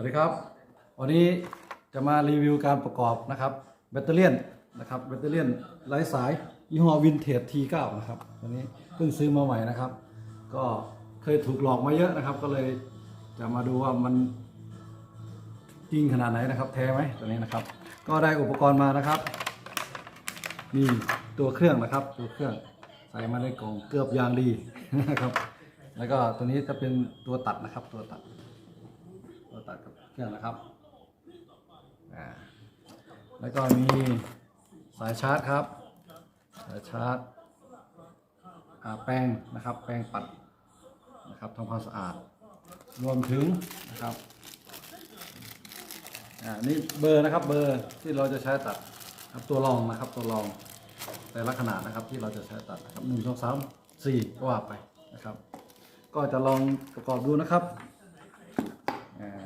วัสดีครับ วันนี้จะมารีวิวการประกอบนะครับแบตเตอรี่นะครับแบตเตอรี่ไร้สายยี่ห้อวินเทจ T9 นะครับวันนี้เพิ่งซื้อมาใหม่นะครับ ก็เคยถูกหลอกมาเยอะนะครับ ก็เลยจะมาดูว่ามันจริงขนาดไหนนะครับ แท้ไหมตัวนี้นะครับ ก็ได้อุปกรณ์มานะครับมีตัวเครื่องนะครับ ตัวเครื่องใส่มาในกล่องเกือบยางดีนะครับ แล้วก็ตัวนี้จะเป็นตัวตัดนะครับตัวตัด ตัดกับเครื่องนะครับอ่าแล้วก็มีสายชาร์จครับ สายชาร์จแปรงนะครับ แปรงปัดนะครับทำความสะอาด รวมถึงนะครับอ่านี่เบอร์นะครับเบอร์ที่เราจะใช้ตัดครับตัวรองนะครับตัวรองแต่ละขนาดนะครับที่เราจะใช้ตัดนะครับหนึ่งสองสามสี่ก็ว่าไปนะครับ ก็จะลองประกอบดูนะครับอ่า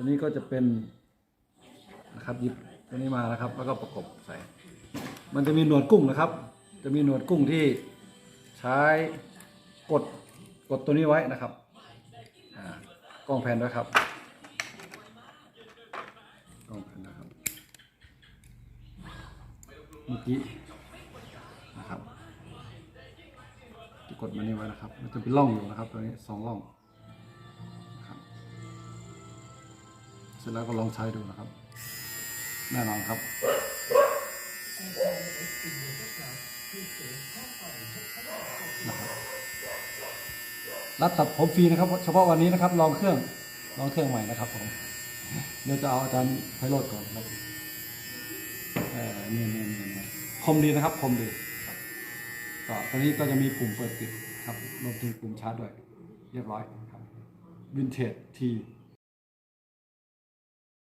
ตัวนี้ก็จะเป็นนะครับหยิบตัวนี้มานะครับ แล้วก็ประกบใส่ มันจะมีหนวดกุ้งนะครับ จะมีหนวดกุ้งที่ใช้กดกดตัวนี้ไว้นะครับอ่ากล้องแผ่นด้วยครับกล้องแผ่นนะครับเมื่อกี้นะครับกดมันนี่ไว้นะครับ มันจะเป็นร่องอยู่นะครับ ตัวนี้สองร่อง ร็จแล้วก็ลองใช้ดูนะครับ แน่นอนครับรับรับตัดผมฟรีนะครับ เฉพาะวันนี้นะครับ ลองเครื่องลองเครื่องใหม่นะครับผมเดี๋ยวจะเอาอาจารย์ไพโรดก่อนครับเออนี่นี่นี่นี่คมดีนะครับคมดีครับก็ตอนนี้ก็จะมีปุ่มเปิดปิดครับรวมถึงปุ่มชาร์จด้วย เรียบร้อยครับวินเทจที